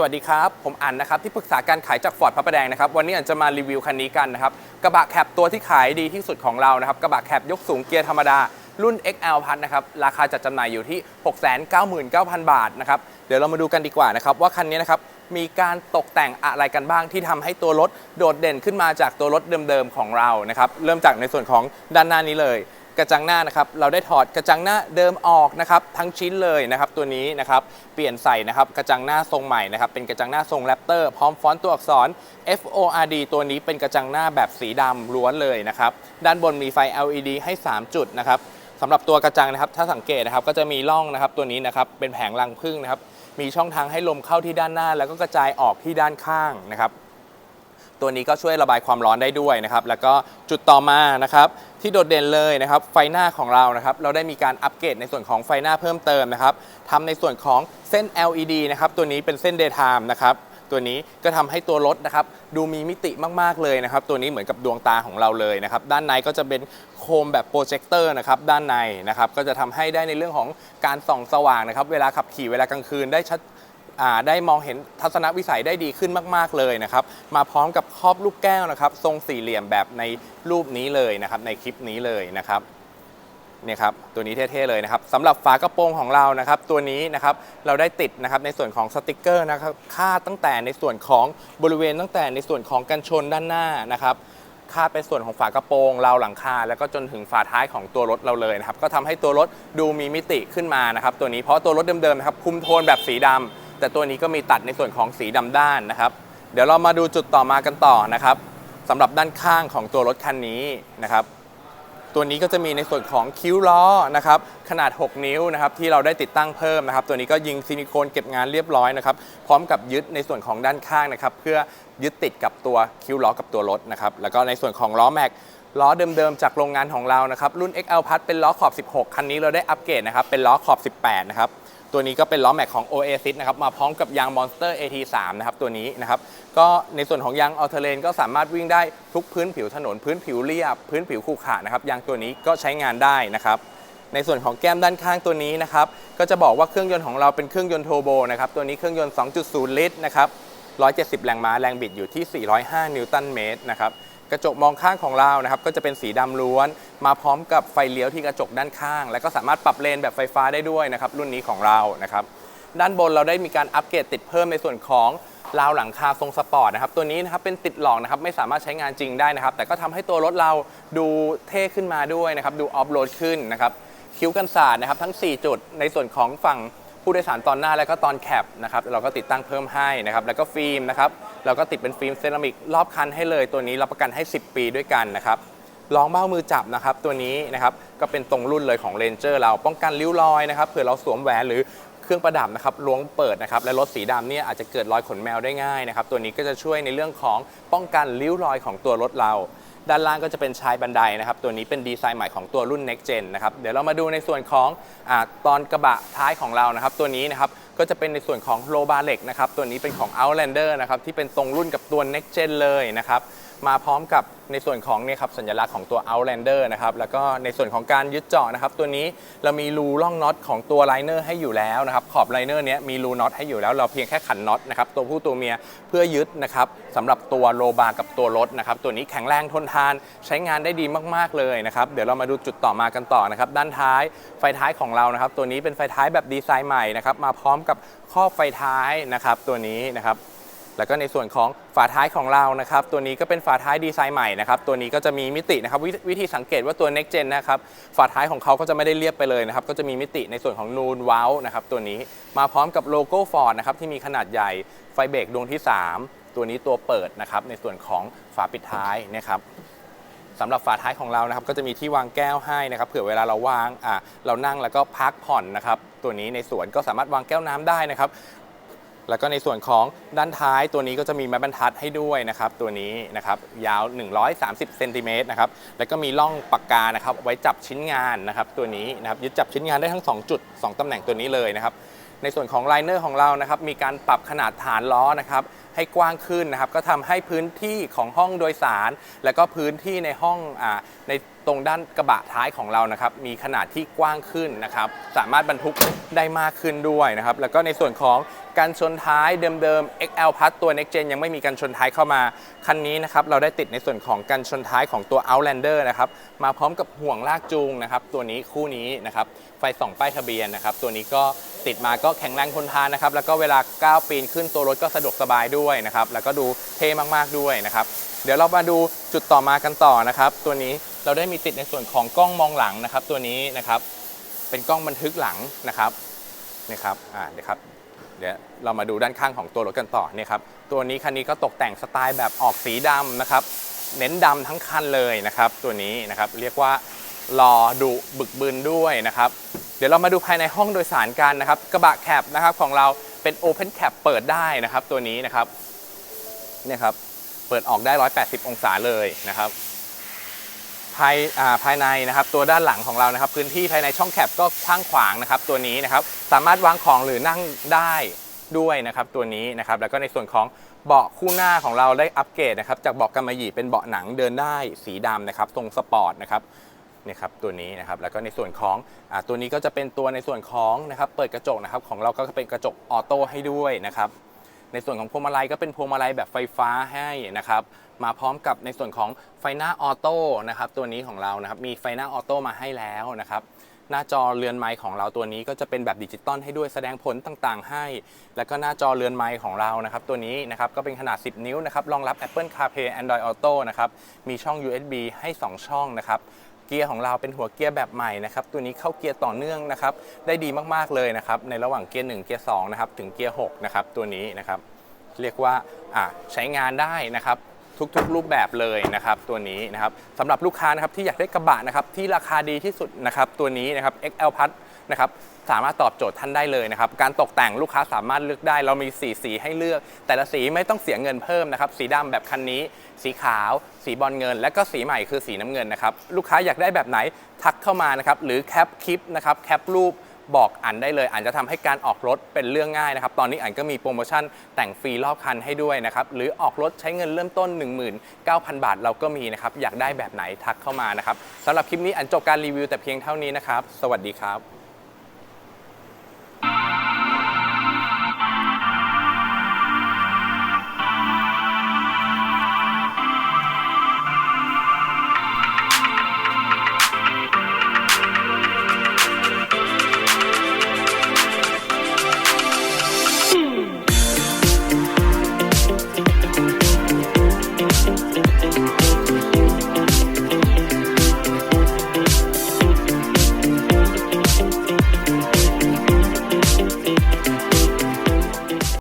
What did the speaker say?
สวัสดีครับ ผมอันนะครับที่ปรึกษาการขายจากฟอร์ดพระประแดงนะครับวันนี้อันจะมารีวิวคันนี้กันนะครับกระบะแคปตัวที่ขายดีที่สุดของเรานะครับกระบะแคปยกสูงเกียร์ธรรมดารุ่น XL พันนะครับราคาจัดจำหน่ายอยู่ที่ 699,000 บาทนะครับเดี๋ยวเรามาดูกันดีกว่านะครับว่าคันนี้นะครับมีการตกแต่งอะไรกันบ้างที่ทำให้ตัวรถโดดเด่นขึ้นมาจากตัวรถเดิมๆของเรานะครับเริ่มจากในส่วนของด้านหน้านี้เลย กระจังหน้านะครับเราได้ถอดกระจังหน้าเดิมออกนะครับทั้งชิ้นเลยนะครับตัวนี้นะครับเปลี่ยนใส่นะครับกระจังหน้าทรงใหม่นะครับเป็นกระจังหน้าทรงแรปเตอร์พร้อมฟอนต์ตัวอักษร F O R D ตัวนี้เป็นกระจังหน้าแบบสีดำล้วนเลยนะครับด้านบนมีไฟ LED ให้ 3 จุดนะครับสำหรับตัวกระจังนะครับถ้าสังเกตนะครับก็จะมีร่องนะครับตัวนี้นะครับเป็นแผงรังผึ้งนะครับมีช่องทางให้ลมเข้าที่ด้านหน้า แล้วก็กระจายออกที่ด้านข้างนะครับ ตัวนี้ก็ช่วยระบายความร้อนได้ด้วยนะครับ แล้วก็จุดต่อมานะครับที่โดดเด่นเลยนะครับ ไฟหน้าของเรานะครับ เราได้มีการอัปเกรดในส่วนของไฟหน้าเพิ่มเติมนะครับทำในส่วนของเส้น LED นะครับ ตัวนี้เป็นเส้น daytime นะครับตัวนี้ก็ทำให้ตัวรถนะครับดูมีมิติมาก ๆ เลยนะครับ ตัวนี้เหมือนกับดวงตาของเราเลยนะครับ ด้านในก็จะเป็นโคมแบบโปรเจคเตอร์นะครับด้านในนะครับ ก็จะทำให้ได้ในเรื่องของการส่องสว่างนะครับ เวลาขับขี่เวลากลางคืนได้ชัด ได้มองเห็นทัศนวิสัยได้ดีขึ้นมากๆเลยนะครับ มาพร้อมกับครอบลูกแก้วนะครับ ทรงสี่เหลี่ยมแบบในรูปนี้เลยนะครับ ในคลิปนี้เลยนะครับเนี่ยครับตัวนี้เท่ๆเลยนะครับสำหรับฝากระโปรงของเรานะครับ ตัวนี้นะครับเราได้ติดนะครับในส่วนของสติกเกอร์นะครับคาดตั้งแต่ในส่วนของบริเวณตั้งแต่ในส่วนของกันชนด้านหน้านะครับคาดเป็นส่วนของฝากระโปรงราวหลังคา แล้วก็จนถึงฝาท้ายของตัวรถเราเลยนะครับ ก็ทำให้ตัวรถดูมีมิติขึ้นมานะครับ ตัวนี้เพราะตัวรถเดิมๆนะครับคุมโทนแบบสีดำ แต่ตัวนี้ก็มีตัดในส่วนของสีดำด้านนะครับ เดี๋ยวเรามาดูจุดต่อมากันต่อนะครับสำหรับด้านข้างของตัวรถคันนี้นะครับ ตัวนี้ก็จะมีในส่วนของคิ้วล้อนะครับขนาด 6 นิ้วนะครับที่เราได้ติดตั้งเพิ่มนะครับ ตัวนี้ก็ยิงซิลิโคนเก็บงานเรียบร้อยนะครับ พร้อมกับยึดในส่วนของด้านข้างนะครับ เพื่อยึดติดกับตัวคิ้วล้อกับตัวรถนะครับ แล้วก็ในส่วนของล้อแม็กล้อเดิมๆ จากโรงงานของเรานะครับ รุ่น XL Plus เป็นล้อขอบ 16 คันนี้เราได้อัปเกรดนะครับ เป็นล้อขอบ 18 นะครับ ตัวนี้ก็เป็นล้อแม็กของ Oasis นะครับมาพร้อมกับยาง Monster AT3 นะครับตัวนี้นะครับก็ในส่วนของยางอัลเทเลนก็สามารถวิ่งได้ทุกพื้นผิวถนน พื้นผิวเรียบ พื้นผิวขรุขระนะครับยางตัวนี้ก็ใช้งานได้นะครับในส่วนของแก้มด้านข้างตัวนี้นะครับก็จะบอกว่าเครื่องยนต์ของเราเป็นเครื่องยนต์โทโบนะครับตัวนี้เครื่องยนต์ 2.0 ลิตรนะครับ170 แรงม้าแรงบิดอยู่ที่ 405 นิวตันเมตรนะครับ กระจกมองข้างของเรานะครับก็จะเป็นสีดำล้วน มาพร้อมกับไฟเลี้ยวที่กระจกด้านข้าง แล้วก็สามารถปรับเลนแบบไฟฟ้าได้ด้วยนะครับรุ่นนี้ของเรานะครับด้านบนเราได้มีการอัปเกรดติดเพิ่มในส่วนของราวหลังคาทรงสปอร์ตนะครับตัวนี้นะครับเป็นติดหลอกนะครับไม่สามารถใช้งานจริงได้นะครับ แต่ก็ทำให้ตัวรถเราดูเท่ขึ้นมาด้วยนะครับดูออฟโรดขึ้นนะครับคิ้วกันศาสตร์นะครับทั้ง 4 จุดในส่วนของฝั่ง ผู้โดยสารตอนหน้าและก็ตอนแคปนะครับเราก็ติดตั้งเพิ่มให้นะครับแล้วก็ฟิล์มนะครับเราก็ติดเป็นฟิล์มเซรามิกรอบคันให้เลยตัวนี้รับประกันให้ 10 ปีด้วยกันนะครับรองเบ้ามือจับนะครับตัวนี้นะครับก็เป็นตรงรุ่นเลยของ Ranger เราป้องกันริ้วรอยนะครับเผื่อเราสวมแหวนหรือเครื่องประดับนะครับล้วงเปิดนะครับและรถสีดำเนี่ยอาจจะเกิดรอยขนแมวได้ง่ายนะครับตัวนี้ก็จะช่วยในเรื่องของป้องกันริ้วรอยของตัวรถเรา ด้านล่างก็จะเป็นชายบันไดนะครับ ตัวนี้เป็นดีไซน์ใหม่ของตัวรุ่น Next Gen นะครับ เดี๋ยวเรามาดูในส่วนของอตอนกระบะท้ายของเรานะครับ ตัวนี้นะครับก็จะเป็นในส่วนของโลบาเล็กนะครับ ตัวนี้เป็นของ Outlander นะครับ ที่เป็นตรงรุ่นกับตัว Next Gen เลยนะครับ มาพร้อมกับในส่วนของเนี่ยครับสัญลักษณ์ของตัว Outlander นะครับแล้วก็ในส่วนของการยึดเจาะนะครับตัวนี้เรามีรูร่องน็อตของตัวไลเนอร์ให้อยู่แล้วนะครับขอบไลเนอร์เนี้ยมีรูน็อตให้อยู่แล้วเราเพียงแค่ขันน็อตนะครับตัวผู้ตัวเมียเพื่อยึดนะครับสำหรับตัวโลบาร์กับตัวรถนะครับตัวนี้แข็งแรงทนทานใช้งานได้ดีมาก ๆเลยนะครับเดี๋ยวเรามาดูจุดต่อมากันต่อนะครับด้านท้ายไฟท้ายของเรานะครับตัวนี้เป็นไฟท้ายแบบดีไซน์ใหม่นะครับมาพร้อมกับข้อบไฟท้ายนะครับตัวนี้นะครับ แล้วก็ในส่วนของฝาท้ายของเรานะครับ ตัวนี้ก็เป็นฝาท้ายดีไซน์ใหม่นะครับ ตัวนี้ก็จะมีมิตินะครับววิธีสังเกตว่าตัว Next Gen นะครับ ฝาท้ายของเขาก็จะไม่ได้เรียบไปเลยนะครับ ก็จะมีมิติในส่วนของนูนว้านะครับ ตัวนี้มาพร้อมกับโลโก้ Ford นะครับที่มีขนาดใหญ่ไฟเบรกดวงที่ 3 ตัวนี้ตัวเปิดนะครับ ในส่วนของฝาปิดท้ายนะครับสำหรับฝาท้ายของเรานะครับ ก็จะมีที่วางแก้วให้นะครับเผื่อเวลาเราวางอ่าเรานั่งแล้วก็พักผ่อนนะครับ ตัวนี้ในสวนก็สามารถวางแก้วน้ำได้นะครับ แล้วก็ในส่วนของด้านท้ายตัวนี้ก็จะมีไม้บรรทัดให้ด้วยนะครับตัวนี้นะครับยาว 130เซนติเมตรนะครับแล้วก็มีร่องปากกานะครับไว้จับชิ้นงานนะครับตัวนี้นะครับยึดจับชิ้นงานได้ทั้ง 2 จุด 2ตำแหน่งตัวนี้เลยนะครับในส่วนของไลเนอร์ของเรานะครับมีการปรับขนาดฐานล้อนะครับให้กว้างขึ้นนะครับ ก็ทำให้พื้นที่ของห้องโดยสาร แล้วก็พื้นที่ในห้องอาในตรงด้านกระบะท้ายของเรานะครับ มีขนาดที่กว้างขึ้นนะครับ สามารถบรรทุกได้มากขึ้นด้วยนะครับ แล้วก็ในส่วนของการชนท้ายเดิมๆ XL Plus ตัว Next Gen ยังไม่มีการชนท้ายเข้ามา คันนี้นะครับเราได้ติดในส่วนของการชนท้ายของตัว Outlander นะครับมาพร้อมกับห่วงลากจูงนะครับตัวนี้คู่นี้นะครับไฟส่องป้ายทะเบียนนะครับตัวนี้ก็ ติดมาก็แข็งแรงทนทานนะครับ แล้วก็เวลาก้าวปีนขึ้นตัวรถก็สะดวกสบายด้วยนะครับ แล้วก็ดูเท่มากๆด้วยนะครับ เดี๋ยวเรามาดูจุดต่อมากันต่อนะครับ ตัวนี้เราได้มีติดในส่วนของกล้องมองหลังนะครับ ตัวนี้นะครับ เป็นกล้องบันทึกหลังนะครับนะครับอ่าเดี๋ยวครับเดี๋ยวเรามาดูด้านข้างของตัวรถกันต่อเนี่ยครับ ตัวนี้คันนี้ก็ตกแต่งสไตล์แบบออกสีดำนะครับ เน้นดำทั้งคันเลยนะครับ ตัวนี้นะครับเรียกว่าหล่อดุบึกบึนด้วยนะครับ เดี๋ยวเรามาดูภายในห้องโดยสารกันนะครับ กระบะแคปนะครับของเราเป็น Open Cap เปิดได้นะครับ ตัวนี้นะครับเนี่ยครับเปิดออกได้ 180 องศาเลยนะครับภายอ่าภายในนะครับตัวด้านหลังของเรานะครับ พื้นที่ภายในช่องแคปก็กว้างขวางนะครับ ตัวนี้นะครับสามารถวางของหรือนั่งได้ด้วยนะครับ ตัวนี้นะครับแล้วก็ในส่วนของเบาะคู่หน้าของเราได้อัปเกรดนะครับจากเบาะกำมะหยี่เป็นเบาะหนังเดินได้สีดำนะครับทรงสปอร์ตนะครับ นี่ยครับตัวนี้นะครับแล้วก็ในส่วนของอตัวนี้ก็จะเป็นตัวในส่วนของนะครับเปิดกระจกนะครับของเราก็เป็นกระจกออโต้ให้ด้วยนะครับในส่วนของพวงมาลัยก็เป็นพวงมาลัยแบบไฟฟ้าให้นะครับมาพร้อมกับในส่วนของไฟหน้าออโต้นะครับตัวนี้ของเรานะครับมีไฟหน้าออโต้มาให้แล้วนะครับหน้าจอเรือนไม้ของเราตัวนี้ก็จะเป็นแบบดิจิตอลให้ด้วยแสดงผลต่างๆ ให้ แล้วก็หน้าจอเรือนไม้ของเรานะครับ ตัวนี้นะครับก็เป็นขนาด 10 นิ้วนะครับรองรับ Apple CarPlay Android Auto นะครับมีช่อง USB ให้ 2 ช่องนะครับ เกียร์ของเราเป็นหัวเกียร์แบบใหม่นะครับตัวนี้เข้าเกียร์ต่อเนื่องนะครับได้ดีมากๆเลยนะครับในระหว่างเกียร์1เกียร์2นะครับถึงเกียร์6นะครับตัวนี้นะครับเรียกว่าอ่าใช้งานได้นะครับทุกๆ รูปแบบเลยนะครับตัวนี้นะครับสำหรับลูกค้านะครับที่อยากได้กระบะนะครับที่ราคาดีที่สุดนะครับตัวนี้นะครับ XL Plus นะครับสามารถตอบโจทย์ท่านได้เลยนะครับ การตกแต่งลูกค้าสามารถเลือกได้ เรามีสีสีให้เลือก แต่ละสีไม่ต้องเสียเงินเพิ่มนะครับ สีดำแบบคันนี้ สีขาว สีบอลเงิน และก็สีใหม่คือสีน้ำเงินนะครับ ลูกค้าอยากได้แบบไหนทักเข้ามานะครับ หรือแคปคลิปนะครับ แคปรูปบอกอันได้เลยอันจะทำให้การออกรถเป็นเรื่องง่ายนะครับ ตอนนี้อันก็มีโปรโมชั่นแต่งฟรีรอบคันให้ด้วยนะครับ หรือออกรถใช้เงินเริ่มต้น 19,000 บาทเราก็มีนะครับ อยากได้แบบไหนทักเข้ามานะครับสำหรับคลิปนี้อันจบการรีวิวแต่เพียงเท่านี้นะครับ สวัสดีครับ